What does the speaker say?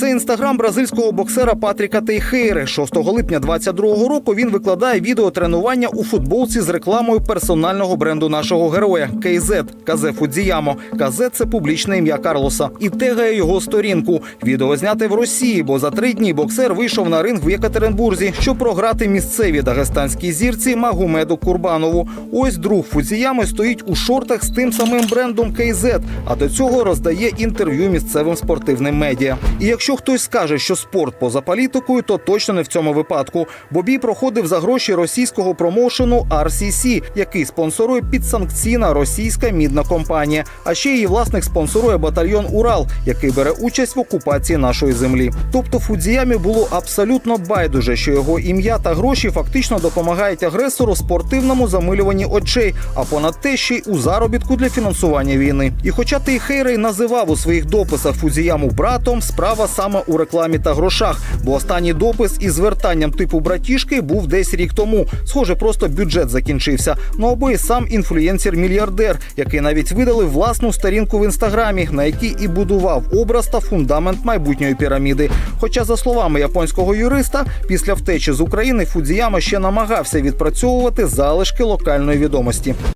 Це інстаграм бразильського боксера Патріка Тейхейри. 6 липня 22-го року він викладає відео тренування у футболці з рекламою персонального бренду нашого героя КЗ Казе Фудзіямо. Казе це публічне ім'я Карлоса і тегає його сторінку. Відео зняте в Росії, бо за три дні боксер вийшов на ринг в Єкатеринбурзі, щоб програти місцевій дагестанській зірці Магумеду Курбанову. Ось друг Фудзіями стоїть у шортах з тим самим брендом КЗ, а до цього роздає інтерв'ю місцевим спортивним медіа. І якщо хтось скаже, що спорт поза політикою, то точно не в цьому випадку. Бо бій проходив за гроші російського промоушену RCC, який спонсорує підсанкційна російська мідна компанія. А ще її власник спонсорує батальйон Урал, який бере участь в окупації нашої землі. Тобто Фудзіямі було абсолютно байдуже, що його ім'я та гроші фактично допомагають агресору спортивному замилюванні очей, а понад те ще й у заробітку для фінансування війни. І хоча Тейхейрей називав у своїх дописах Фудзіяму братом, справа саме у рекламі та грошах. Бо останній допис із звертанням типу братішки був десь рік тому. Схоже, просто бюджет закінчився. Ну або і сам інфлюєнсер-мільярдер, який навіть видалив власну сторінку в інстаграмі, на якій і будував образ та фундамент майбутньої піраміди. Хоча, за словами японського юриста, після втечі з України Фудзіяма ще намагався відпрацьовувати залишки локальної відомості.